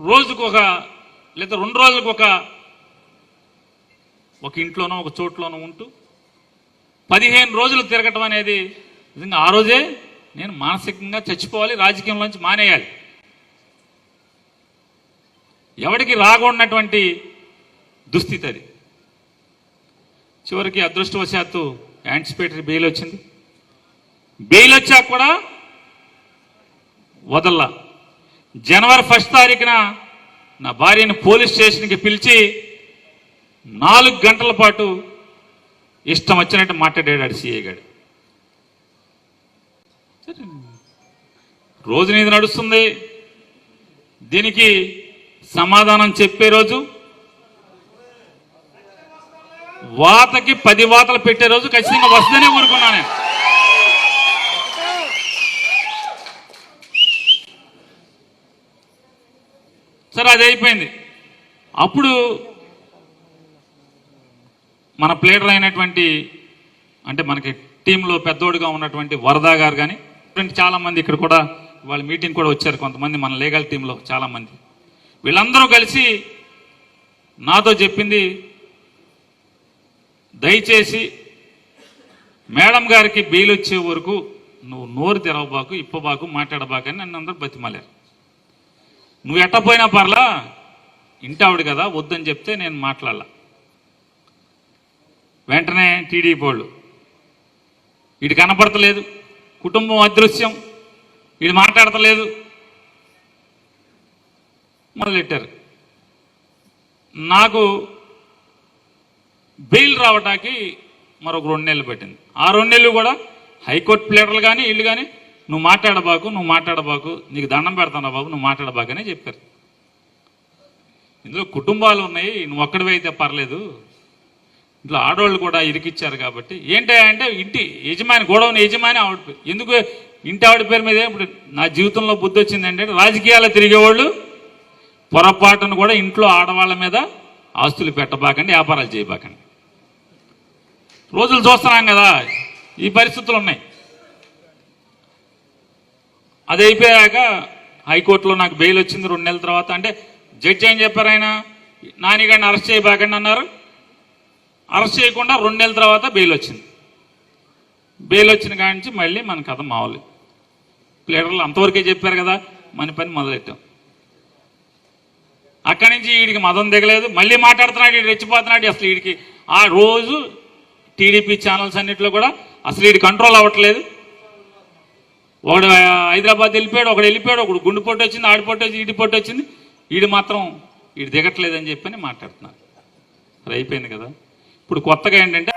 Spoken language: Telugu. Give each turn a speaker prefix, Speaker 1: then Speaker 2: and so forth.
Speaker 1: రోజుకు ఒక లేదా రెండు రోజులకు ఒక ఒక ఇంట్లోనో ఒక చోట్లోనో ఉంటూ పదిహేను రోజులు తిరగటం అనేది నిజంగా ఆ రోజే నేను మానసికంగా చచ్చిపోవాలి రాజకీయంలోంచి మానేయాలి. ఎవరికి రాకూడనటువంటి దుస్థితి అది. చివరికి అదృష్టవశాత్తు యాంటిసిపేటరీ బెయిల్ వచ్చింది. బెయిల్ వచ్చాక కూడా వదల్లా. జనవరి ఫస్ట్ తారీఖున నా భార్యను పోలీస్ స్టేషన్కి పిలిచి నాలుగు గంటల పాటు ఇష్టం వచ్చినట్టు మాట్లాడాడు సీఏ గారు రోజు నీది నడుస్తుంది దీనికి సమాధానం చెప్పే రోజు వాతకి పది వాతలు పెట్టే రోజు ఖచ్చితంగా వస్తుందనే ఊరుకున్నాను నేను. సరే అది అయిపోయింది. అప్పుడు మన ప్లేయర్లు అయినటువంటి అంటే మనకి టీంలో పెద్దోడుగా ఉన్నటువంటి వరదా గారు కానీ చాలామంది ఇక్కడ కూడా వాళ్ళ మీటింగ్ కూడా వచ్చారు కొంతమంది మన లీగల్ టీంలో చాలామంది. వీళ్ళందరూ కలిసి నాతో చెప్పింది దయచేసి మేడం గారికి బెయిల్ వచ్చే వరకు నువ్వు నోరు తెరవబాకు ఇప్పబాకు మాట్లాడబాకని నన్ను అందరూ బతిమలేరు. నువ్వు ఎట్టపోయినా పర్లా ఇంటావిడు కదా వద్దని చెప్తే నేను మాట్లాడాల. వెంటనే టీడీపీ వాళ్ళు వీడు కనపడతలేదు కుటుంబం అదృశ్యం వీడు మాట్లాడతలేదు. మొదలెట్టారు. నాకు బెయిల్ రావటానికి మరొక రెండు నెలలు పట్టింది. ఆ రెండు నెలలు కూడా హైకోర్టు ప్లేటర్లు కానీ వీళ్ళు కానీ నువ్వు మాట్లాడబాకు నువ్వు మాట్లాడబాకు నీకు దండం పెడతాను బాబు నువ్వు మాట్లాడబాకనే చెప్పారు. ఇందులో కుటుంబాలు ఉన్నాయి నువ్వు ఒక్కడివి అయితే పర్లేదు. ఇంట్లో ఆడవాళ్ళు కూడా ఇరికిచ్చారు కాబట్టి. ఏంటి అంటే ఇంటి యజమాని గొడవని యజమాని ఆవిడ పేరు. ఎందుకు ఇంటి ఆవిడ పేరు మీద ఇప్పుడు నా జీవితంలో బుద్ధి వచ్చిందంటే రాజకీయాలు తిరిగేవాళ్ళు పొరపాటును కూడా ఇంట్లో ఆడవాళ్ళ మీద ఆస్తులు పెట్టబాకండి వ్యాపారాలు చేయబాకండి. రోజులు చూస్తున్నాం కదా ఈ పరిస్థితులు ఉన్నాయి. అది అయిపోయాక హైకోర్టులో నాకు బెయిల్ వచ్చింది రెండు నెలల తర్వాత. అంటే జడ్జి ఏం చెప్పారు ఆయన? నానిగాడిని అరెస్ట్ చేయబాకండి అన్నారు. అరెస్ట్ చేయకుండా రెండు నెలల తర్వాత బెయిల్ వచ్చింది. బెయిల్ వచ్చిన కాడి నుంచి మళ్ళీ మన కథ మావాలి. ప్లేడర్లు అంతవరకే చెప్పారు కదా మన పని మొదలెట్టాం. అక్కడి నుంచి వీడికి మదం దిగలేదు. మళ్ళీ మాట్లాడుతున్నాడు వీడు రెచ్చిపోతున్నాడు. అసలు వీడికి ఆ రోజు టీడీపీ ఛానల్స్ అన్నింటిలో కూడా అసలు వీడి కంట్రోల్ అవ్వట్లేదు. ఒకడు హైదరాబాద్ వెళ్ళిపోయాడు ఒకడు వెళ్ళిపోయాడు ఒకడు గుండు పొట్టు వచ్చింది ఆడి పొట్టు వచ్చింది ఈడి పొట్టు వచ్చింది. వీడు మాత్రం వీడు దిగట్లేదని చెప్పని మాట్లాడుతున్నారు అది అయిపోయింది కదా. ఇప్పుడు కొత్తగా ఏంటంటే